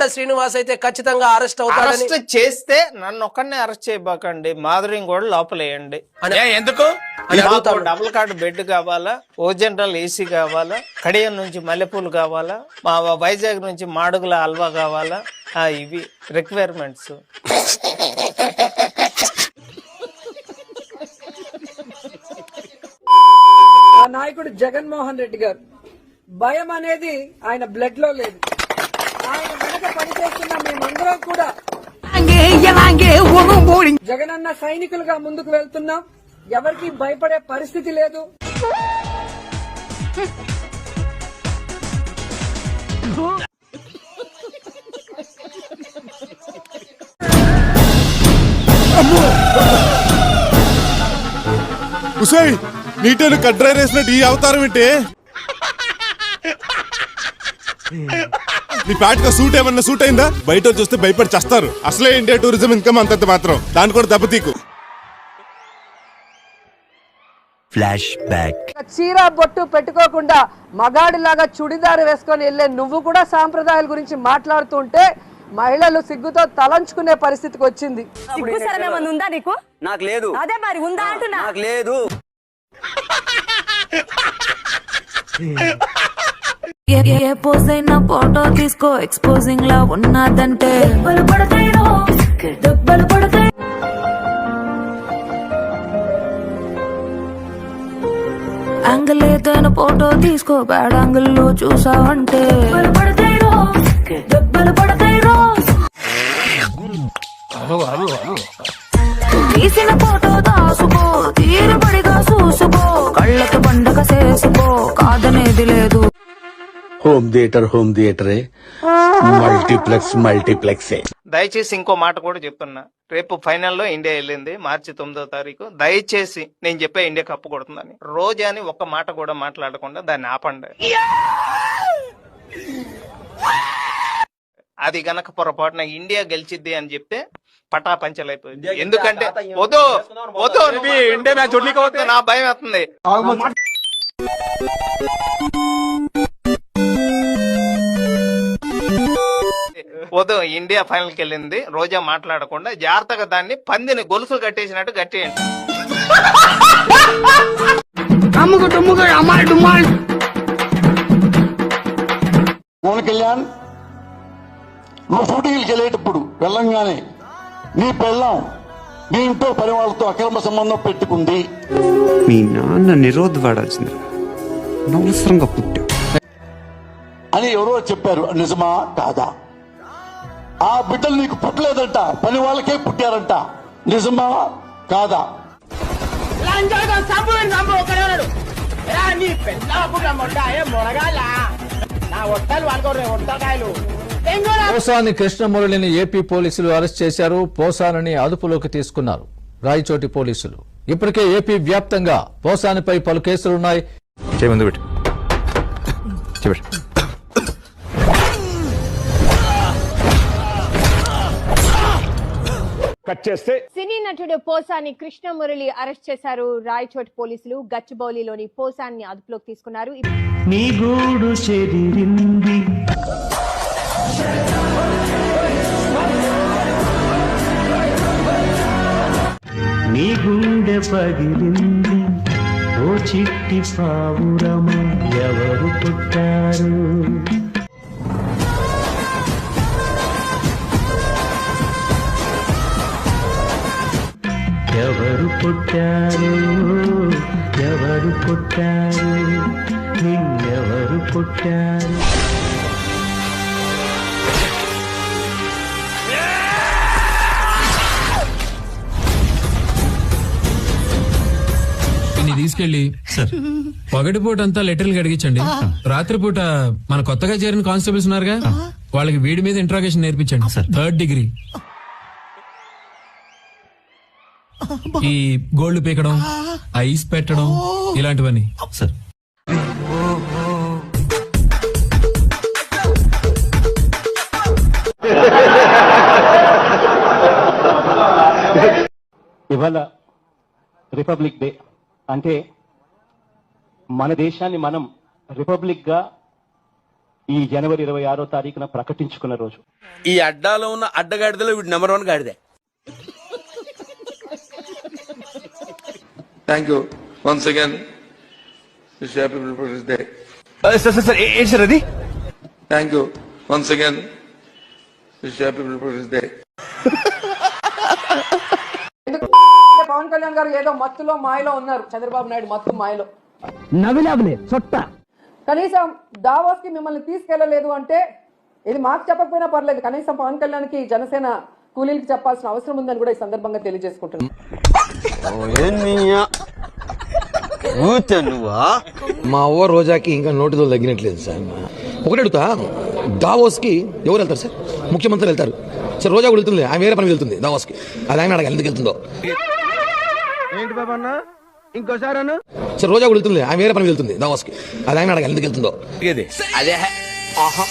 ఆడ శ్రీనివాస్ అయితే ఖచ్చితంగా అరెస్ట్ అవుతాడని అరెస్ట్ చేస్తే నన్ను ఒక్కడినే అరెస్ట్ చేయబాకండి. మాధురిని కూడా లోపలేయండి. ఏ, ఎందుకు? డబుల్ కార్డ్ బెడ్ కావాలా? ఓ జనరల్ ఏసీ కావాలా? కడియం నుంచి మల్లెపూలు కావాలా? మా వైజాగ్ నుంచి మాడుగుల హల్వా కావాలా? ఆ, ఇవి రిక్వైర్మెంట్స్ ఆ నాయకుడు జగన్మోహన్ రెడ్డి గారు. భయం అనేది ఆయన బ్లడ్లో లేదు. ఆయన వెనక పనిచేస్తున్న మేమందరం కూడా జగనన్న సైనికులుగా ముందుకు వెళ్తున్నాం. ఎవరికి భయపడే పరిస్థితి లేదు. ఉసై నీటను కడ్రై వేసినట్టు ఈ అవతారం ఏంటి? నీ ప్యాట్గా సూట్ ఏమన్నా సూట్ అయిందా? బయట చూస్తే భయపడి చేస్తారు. అసలే ఇండియా టూరిజం ఇన్కమ్ అంతంత మాత్రం. దాని కూడా దెబ్బతీకు ఫ్లాష్ బ్యాక్ చీర బొట్టు పెట్టుకోకుండా మగాడిలాగా చుడిదారు వేసుకొని వెళ్ళే నువ్వు కూడా సాంప్రదాయాల గురించి మాట్లాడుతుంటే మహిళలు సిగ్గుతో తలంచుకునే పరిస్థితికి వచ్చింది. సిగ్గుసరం ఏమన్నా ఉందా నీకు? నాకు లేదు. అదే మరి ఉందా అంటున్నా? నాకు లేదు. ఏ పోజ్ అయినా ఫోటో తీసుకో ఎక్స్పోజింగ్ లా ఉన్నదంటే. దెబ్బలు పడతాయి యాంగిల్ ఏదైనా ఫోటో తీసుకో బ్యాడ్ యాంగిల్లో చూసావంటే. దెబ్బలు పడతాయి. తీసిన ఫోటో దాసుకో తీరబడిగా చూసుకో. కళ్ళకి పండగ చేసుకో కాదనేది లేదు. హోమ్ థియేటర్ హోమ్ థియేటరే. మల్టీప్లెక్స్ మల్టీప్లెక్సే. దయచేసి ఇంకో మాట కూడా చెప్తున్నా. రేపు ఫైనల్లో ఇండియా వెళ్ళింది మార్చి తొమ్మిదో తారీఖు. దయచేసి నేను చెప్పే ఇండియా కప్పు కొడుతుందని. రోజా అని ఒక్క మాట కూడా మాట్లాడకుండా దాన్ని ఆపండి. అది గనక పొరపాటున ఇండియా గెలిచిద్ది అని చెప్తే పటా పంచలైపోయింది ఎందుకంటే వద్దు వద్దు. ఇండియా మ్యాచ్ నా భయం వేస్తుంది. వద్దు ఇండియా ఫైనల్కి వెళ్ళింది. రోజా మాట్లాడకుండా జాగ్రత్తగా దాన్ని పందిని గొలుసు కట్టేసినట్టు కట్టేయండి. పవన్ కళ్యాణ్ నువ్వు షూటింగ్కి వెళ్ళేటప్పుడు వెళ్ళంగానే నీ పెళ్ళం నీ ఇంట్లో పని వాళ్ళతో అక్రమ సంబంధం పెట్టుకుంది. మీ నాన్న నిరోధ్ వాడాల్సింది. అనవసరంగా పుట్టా అని ఎవరో చెప్పారు. నిజమా? కాదా? ఆ బిడ్డలు నీకు పుట్టలేదంట పని వాళ్ళకే పుట్టారంట. నిజమా? కాదా? పోసాని కృష్ణమురళిని ఏపీ పోలీసులు అరెస్ట్ చేశారు. పోసానని అదుపులోకి తీసుకున్నారు. రాయచోటి పోలీసులు. ఇప్పటికే ఏపీ వ్యాప్తంగా పోసానిపై పలు కేసులున్నాయి. పెట్టు చెప్పండి సినీ నటుడు పోసాని కృష్ణమురళి అరెస్ట్ చేశారు. రాయచోటి పోలీసులు గచ్చిబౌలిలోని పోసాన్ని అదుపులోకి తీసుకున్నారు. నీ గూడు చెదిరింది. నీ గుండె పగిలింది. ఓ చిట్టి పావురమా ఎవరు పుట్టారు? పుట్టారు? ఎవరు పుట్టారు? నిన్నెవరు పుట్టారు? దీన్ని తీసుకెళ్ళి పగటిపూట అంతా లెటర్లు కడిగించండి. రాత్రిపూట మన కొత్తగా చేరిన కానిస్టేబుల్స్ ఉన్నారుగా వాళ్ళకి వీడి మీద ఇంట్రాగేషన్ నేర్పించండి. థర్డ్ డిగ్రీ ఈ గోల్డ్ పీకడం ఐస్ పెట్టడం ఇలాంటివన్నీ. సార్. ఇవాళ రిపబ్లిక్ డే. అంటే మన దేశాన్ని మనం రిపబ్లిక్గా ఈ జనవరి ఇరవై ఆరో తారీఖున ప్రకటించుకున్న రోజు. ఈ అడ్డాలో ఉన్న అడ్డగాడిదలో వీడు number one గాడిదే. Thank you once again wish happy Republic Day sir sir sir ఏంటి సార్ అది? Thank you once again wish happy Republic Day Pawan Kalyan garu ఏదో మత్తులో మాయలో ఉన్నారు. చంద్రబాబు నాయుడు మత్తు మాయలో. నవిలాబులే చొట్ట కనీసం దావోస్కి మిమ్మల్ని తీసుకెళ్ళలేదు అంటే ఇది మాకు చెప్పకపోయినా పర్లేదు. కనీసం పవన్ కళ్యాణ్కి జనసేన కూలీలకి చెప్పాల్సిన అవసరం ఉందని కూడా ఈ సందర్భంగా తెలియజేసుకుంటున్నాను మా అవ్వ రోజాకి ఇంకా నోటితో తగ్గినట్లేదు సార్. ఒకటి అడుగుతా దావోస్కి ఎవరు వెళ్తారు సార్? ముఖ్యమంత్రి వెళ్తారు. సార్ రోజా కూడా వెళ్తుంది ఆమె వేరే పని వెళ్తుంది దావోస్కి అది ఆయన అడగాలి ఎందుకు వెళ్తుందో. ఏంటి బాబా అన్న? ఇంకోసారి అన్న? సార్ రోజా కూడా వెళ్తుంది ఆమె వేరే పని వెళ్తుంది దావోస్కి అది ఆయన అడగాలి ఎందుకు వెళ్తుందో. అదే ఆహా